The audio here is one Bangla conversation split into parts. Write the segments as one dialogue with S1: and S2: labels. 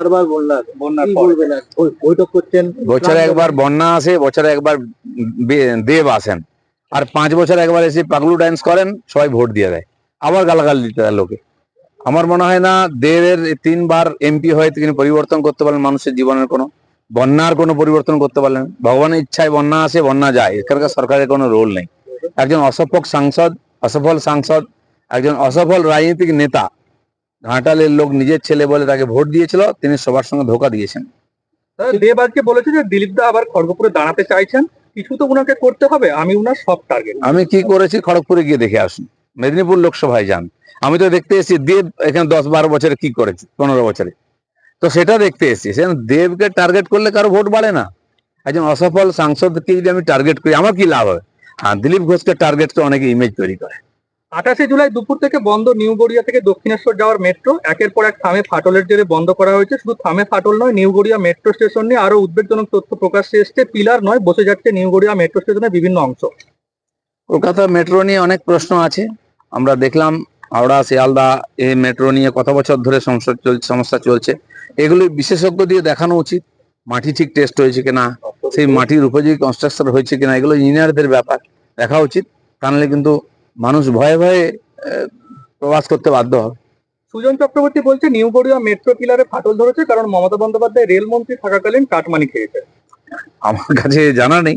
S1: বারবার বন্যা
S2: বন্যার পর।
S1: বলবেন আর? ওই- বৈঠক করছেন
S3: বছরে একবার বন্যা আসে বছরে একবার দেব আসেন। আর পাঁচ বছর একবার এসে পাগলু ডান্স করেন সবাই ভোট দিয়ে দেয়। আবার গালাগালি দিতে দেয় লোকে। আমার মনে হয় না দেবের তিনবার এমপি হয়ে তিনি পরিবর্তন করতে পারলেন মানুষের জীবনের কোনো বন্যার কোনো পরিবর্তন করতে পারলেন। ভগবানের ইচ্ছায় বন্যা আসে বন্যা যায়। এখানকার সরকারের কোনো রোল নেই। একজন অসফল সাংসদ অসফল সাংসদ একজন অসফল রাজনৈতিক নেতা ঘাটালের লোক নিজের ছেলে বলে তাকে ভোট দিয়েছিল তিনি সবার সঙ্গে ধোকা দিয়েছেন।
S2: দেব আজকে বলেছে যে দিলীপ দা আবার খড়গপুরে দাঁড়াতে চাইছেন কিছু তো উনাকে করতে হবে আমি উনার সব টার্গেট
S3: আমি কি করেছি খড়গপুরে গিয়ে দেখে আসুন। মেদিনীপুর লোকসভায় যান। আমি তো দেখতে এসেছি দেব এখানে দশ বারো বছরে কি করেছে পনেরো বছরে। তো সেটা দেখতে এসেছি সেখানে দেবকে টার্গেট করলে কারও ভোট বাড়ে না। একজন অসফল সাংসদকে যদি আমি টার্গেট করি আমার কি লাভ হবে? হ্যাঁ দিলীপ ঘোষকে টার্গেট তো অনেকে ইমেজ তৈরি করে।
S2: আঠাশে জুলাই দুপুর থেকে বন্ধ নিউ গড়িয়া থেকে দক্ষিণেশ্বর যাওয়ার মেট্রো একের পর এক থামে ফাটলের জেরে বন্ধ করা হয়েছে। শুধু থামে ফাটল নয়, নিউ গড়িয়া মেট্রো স্টেশন নিয়ে আরও উদ্বেগজনক তথ্য প্রকাশ্যে এসছে। পিলার নয়, বসে যাচ্ছে নিউ গড়িয়া মেট্রো স্টেশনের বিভিন্ন অংশ।
S3: কলকাতা মেট্রো নিয়ে অনেক প্রশ্ন আছে। আমরা দেখলাম হাওড়া, শিয়ালদা, এ মেট্রো নিয়ে কত বছর ধরে সমস্যা চলছে। এগুলি বিশেষজ্ঞ দিয়ে দেখানো উচিত, মাটি ঠিক টেস্ট হয়েছে কিনা, সেই মাটির উপযোগী কনস্ট্রাকশন হয়েছে কিনা, এগুলো ইঞ্জিনিয়ারদের ব্যাপার, দেখা উচিত। তাহলে কিন্তু মানুষ ভয়ে ভয়ে প্রবাস করতে বাধ্য হবে।
S2: সুজন চক্রবর্তী বলছে নিউ গড়িয়া মেট্রো পিলারে ফাটল ধরেছে কারণ মমতা বন্দ্যোপাধ্যায় রেলমন্ত্রী থাকাকালীন কাটমানি খেয়েছে
S3: আমার কাছে জানা নেই।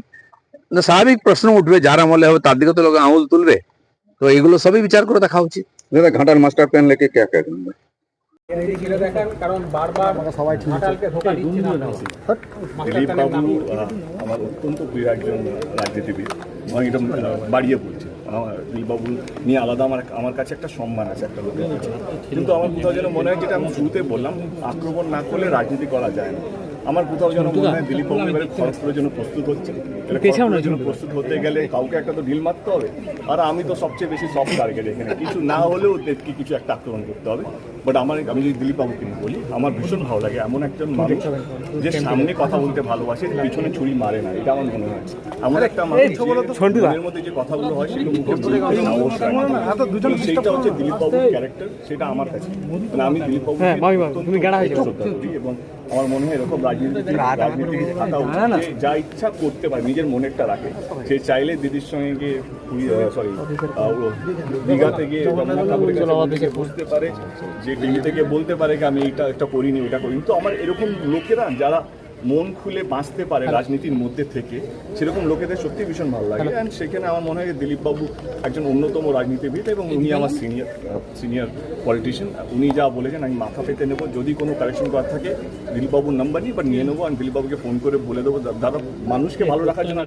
S3: স্বাভাবিক প্রশ্ন উঠবে যার আমলে হবে তার দিকে তো লোক আঙুল তুলবে। তো এগুলো সবই বিচার করে দেখা উচিত।
S4: ঘাটাল মাস্টার প্ল্যান লেখে কে কে বাড়িয়ে পড়ছে নিয়ে আলাদা আমার আমার কাছে একটা সম্মান আছে একটা লোকের কাছে। কিন্তু আমার কোথাও যেন মনে হয় যেটা আমি শুরুতে বললাম আক্রমণ না করলে রাজনীতি করা যায় না। আমার কোথাও যেন মনে হয় দিলীপ বাবু এবারে করার জন্য প্রস্তুত হচ্ছে। জন্য প্রস্তুত হতে গেলে কাউকে একটা তো ঢিল মারতে হবে। আর আমি তো সবচেয়ে বেশি সফট টার্গেট এখানে। কিছু না হলেও দেবকে কিছু একটা আক্রমণ করতে হবে। বাট আমার আমি যদি দিলীপ বাবুকে নিয়ে বলি আমার ভীষণ ভালো লাগে। এমন একজন মানুষ যে সামনে কথা বলতে ভালোবাসে পিছনে ছুরি মারে না এটা আমার মনে হয়। এমন একটা মানুষ মধ্যে যে কথাগুলো হয় সেগুলো মুখে সেইটা হচ্ছে দিলীপ বাবুর ক্যারেক্টার সেটা আমার কাছে। মানে আমি দিলীপ বাবু তুমি এবং আমার মনে হয় এরকম রাজনীতি রাজনীতি যে যা ইচ্ছা করতে পারে নিজের মনেরটা রাখে। সে চাইলে দিদির সঙ্গে গিয়ে সরি দীঘাতে গিয়ে রবীন্দ্রনাথ ঠাকুরের কাছে বসে বসতে পারে যে টিভি থেকে বলতে পারে কি আমি এটা একটা করিনি ওটা করিনি। তো আমার এরকম লোকেরা যারা মন খুলে বাঁচতে পারে রাজনীতির মধ্যে থেকে সেরকম লোকেদের সত্যি ভীষণ ভালো লাগে। অ্যান্ড সেখানে আমার মনে হয় দিলীপ বাবু একজন অন্যতম রাজনীতিবিদ এবং উনি আমার সিনিয়র সিনিয়র পলিটিশিয়ান উনি যা বলেছেন আমি মাথা পেতে নেব। যদি কোনো কারেকশন করার থাকে দিলীপবাবুর নাম্বার নিই বা নিয়ে নেব। আমি দিলীপবাবুকে ফোন করে বলে দেবো দাদা মানুষকে ভালো রাখার জন্য